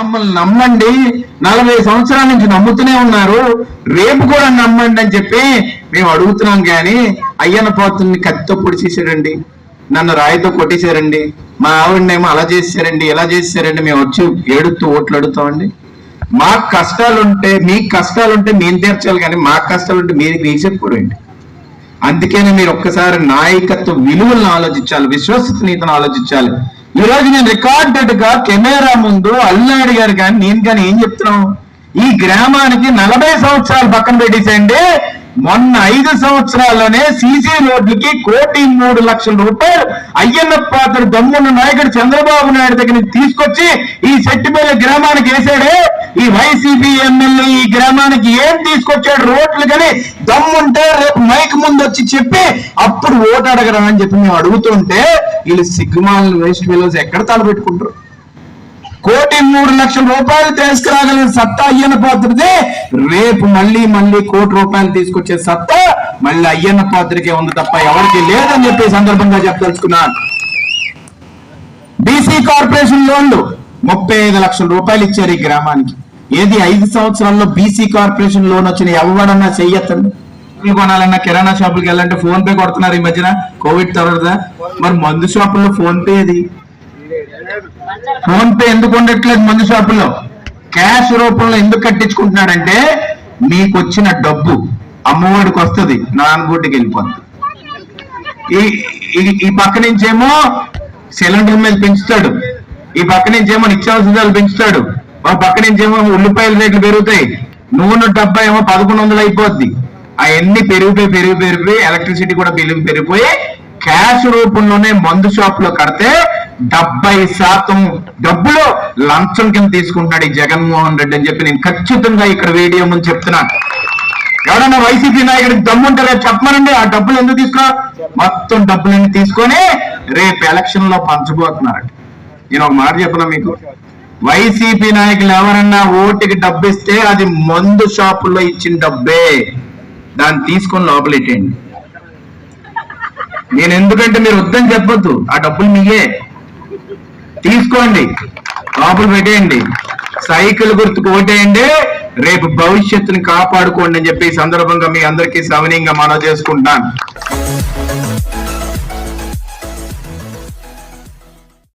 మమ్మల్ని నమ్మండి. నలభై సంవత్సరాల నుంచి నమ్ముతూనే ఉన్నారు. రేపు కూడా నమ్మండి అని చెప్పి మేము అడుగుతున్నాం కానీ అయ్యన్న పోతుని కత్తితో పొడిచేసారండి నన్ను రాయితో కొట్టేశారండి. మా ఆవిడనేమో అలా చేశారండి ఎలా చేశారండి మేము వచ్చి ఏడుతూ ఓట్లు అడుగుతామండి. మాకు కష్టాలుంటే మీకు కష్టాలుంటే మేము తీర్చాలి కానీ మా కష్టాలుంటే మీరు మీకు చెప్పుకోరండి అందుకనే మీరు ఒక్కసారి నాయకత్వ విలువలను ఆలోచించాలి విశ్వసనీయతను ఆలోచించాలి. ఈ నేను రికార్డెడ్గా కెమెరా ముందు అల్లాడి గారు కానీ నేను కానీ ఏం చెప్తున్నాం ఈ గ్రామానికి నలభై సంవత్సరాలు పక్కన పెట్టేసేయండి. మొన్న ఐదు సంవత్సరాల్లోనే సీసీ రోడ్లకి కోటి మూడు లక్షల రూపాయలు అయ్యన్న పాత్ర దమ్మున్న నాయకుడు చంద్రబాబు నాయుడు దగ్గర తీసుకొచ్చి ఈ సెట్టిపల్లి గ్రామానికి వేసాడు. ఈ వైసీపీ ఎమ్మెల్యే ఈ గ్రామానికి ఏం తీసుకొచ్చాడు రోడ్లు కానీ? దమ్ముంటే రేపు మైక్ ముందు వచ్చి చెప్పి అప్పుడు ఓటు అడగరా అని చెప్పి మేము అడుగుతుంటే వీళ్ళు సిగ్గుమాలను వేస్ట్ ఫెలోస్ ఎక్కడ తలపెట్టుకుంటారు కోటి మూడు లక్షల రూపాయలు తీసుకురాగలిగిన సత్తా అయ్యన్న పాత్రదే. రేపు మళ్ళీ మళ్ళీ కోటి రూపాయలు తీసుకొచ్చే సత్తా మళ్ళీ అయ్యన్న పాత్రకే ఉంది తప్ప ఎవరికి లేదని చెప్పి సందర్భంగా చెప్పదలుచుకున్నాను. బీసీ కార్పొరేషన్ లోన్లు ముప్పై ఐదు లక్షల రూపాయలు ఇచ్చారు ఈ గ్రామానికి. ఏది ఐదు సంవత్సరాల్లో బీసీ కార్పొరేషన్ లోన్ వచ్చిన ఎవడన్నా చెయ్యతండి మందులు కొనాలన్నా కిరాణా షాపులకి వెళ్ళాలంటే ఫోన్ పే కొడుతున్నారు ఈ మధ్యన కోవిడ్ తర్వాత. మరి మందు షాపుల్లో ఫోన్ పే ఇది ఫోన్ పే ఎందుకు ఉండట్లేదు మందు షాపుల్లో? క్యాష్ రూపంలో ఎందుకు కట్టించుకుంటున్నాడంటే మీకు వచ్చిన డబ్బు అమ్మఒడికి వస్తుంది నాన్నబొడ్డుకి వెళ్ళిపోతుంది ఈ ఈ- పక్క నుంచేమో సిలిండర్ మీద పెంచుతాడు. ఈ పక్క నుంచేమో నిత్యావసరాలు పెంచుతాడు. ఆ పక్క నుంచేమో ఉల్లిపాయల రేట్లు పెరుగుతాయి. నూనె డబ్బా ఏమో పదకొండు వందలు అయిపోద్ది. అవన్నీ పెరిగిపోయి పెరిగి పెరిగిపోయి ఎలక్ట్రిసిటీ కూడా బిల్లు పెరిగిపోయి క్యాష్ రూపంలోనే మందు షాప్లో కడితే డెబ్బై శాతం డబ్బులు లంచం కింద తీసుకుంటున్నాడు ఈ జగన్మోహన్ రెడ్డి అని చెప్పి నేను ఖచ్చితంగా ఇక్కడ వీడియో ముందు చెప్తున్నాను ఎవడన్నా వైసీపీ నాయకుడికి దమ్ముంటే రేపు చెప్పమనండి. ఆ డబ్బులు ఎందుకు తీసుకురా? మొత్తం డబ్బులన్నీ తీసుకొని రేపు ఎలక్షన్లో పంచబోతున్నారట. నేను ఒక మాట చెప్పనా మీకు? వైసీపీ నాయకులు ఎవరన్నా ఓటుకి డబ్బు ఇస్తే అది మందు షాపుల్లో ఇచ్చిన డబ్బే. దాన్ని తీసుకొని లోపలెట్టేయండి నేను ఎందుకంటే మీరు వద్దని చెప్పొద్దు. ఆ డబ్బులు మీయే. తీసుకోండి. లోపల పెట్టేయండి. సైకిల్ గుర్తుకు ఓటేయండి. రేపు భవిష్యత్తుని కాపాడుకోండి అని చెప్పి ఈ సందర్భంగా మీ అందరికీ సవనీయంగా మనవి చేసుకుంటాను.